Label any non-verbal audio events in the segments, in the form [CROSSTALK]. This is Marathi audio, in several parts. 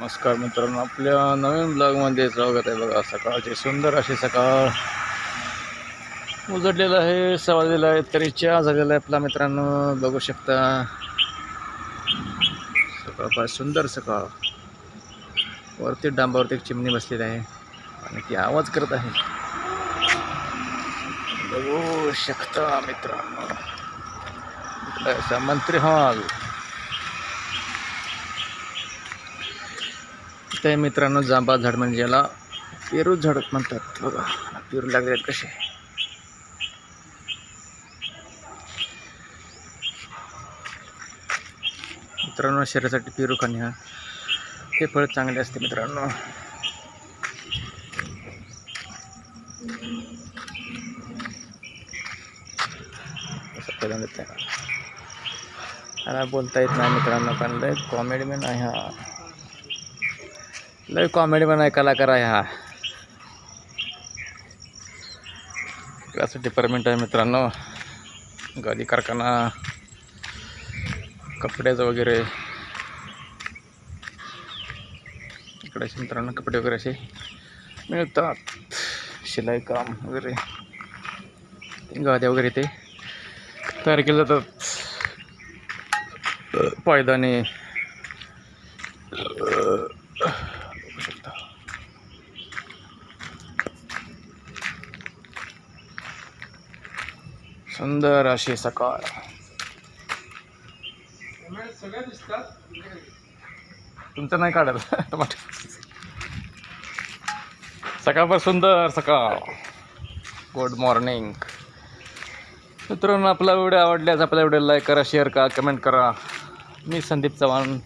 नमस्कार मित्रांनो आपल्या नवीन ब्लॉगमध्ये स्वागत आहे बघा. सकाळची सुंदर अशी सकाळ. उजडलेलं आहे सवाजलेलं आहे तरी चहा झालेला आहे आपला मित्रांनो. बघू शकता. सकाळ फार सुंदर सकाळ. वरती डांबावरती एक चिमणी बसलेली आहे आणि ती आवाज करत आहे. बघू शकता मित्रांनो. मंत्री हॉल. ते मित्रांनो जांभा झाड म्हणजे याला पेरू झाड म्हणतात. बघा पेरू लागले आहेत कसे. मित्रांनो शरीरासाठी पेरू खाणे हा. हे फळ चांगले असते मित्रांनो. असं बोलता येत नाही मित्रांनो पण लय कॉमेडी मॅन आहे हा. लय कॉमेडी बनाय कलाकार आहे हा. असं डिपार्टमेंट आहे मित्रांनो. गादी कारखाना कपड्याचं वगैरे. इकडे असे मित्रांनो कपडे वगैरे असे मिळतात. शिलाई काम वगैरे. गाद्या वगैरे ते तयार केले जातात. पायदाने. सुंदर अशी सकाळ. तुमचं नाही काढत [LAUGHS] टमाटर सुंदर सकाळ. गुड मॉर्निंग मित्रांनो आपला व्हिडिओ आवडल्यास आपल्या व्हिडिओ लाईक करा शेअर करा कमेंट करा. मी संदीप चव्हाण.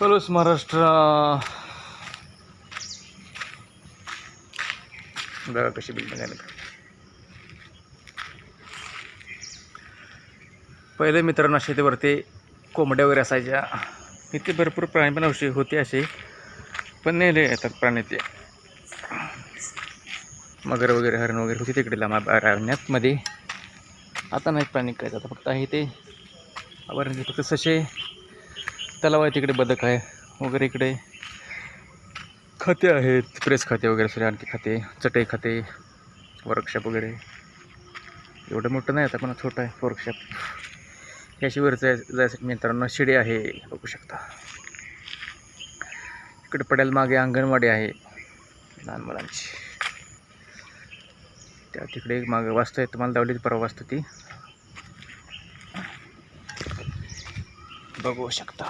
पलूस महाराष्ट्र. बघा कशी बिल्डिंग आहे? पहिले मित्रांनो शेतीवरती कोंबड्या वगैरे असायच्या. इथे भरपूर प्राणी पण असे होते असे. पण नेले येतात प्राणी ते. मगर वगैरे हरण वगैरे होते तिकडे लांब अरण्यातमध्ये. आता नाही प्राणी काय जातं फक्त आहे ते. अभयारण्य फक्त ससे. तलाव आहे तिकडे बदक आहे वगैरे इकडे. खाते आहेत प्रेस खाते वगैरे सगळे आणखी खाते चटई खाते वर्कशॉप वगैरे. एवढं मोठं नाही आता पण छोटं आहे वर्कशॉप याशिवर जाय जायसाठी मित्रांनो शिडी आहे बघू शकता. इकडे पडेल मागे अंगणवाडी आहे लहान मुलांची. त्या तिकडे एक मागे वाजता आहे तुम्हाला दावली परवा वाजता ती. बघू शकता.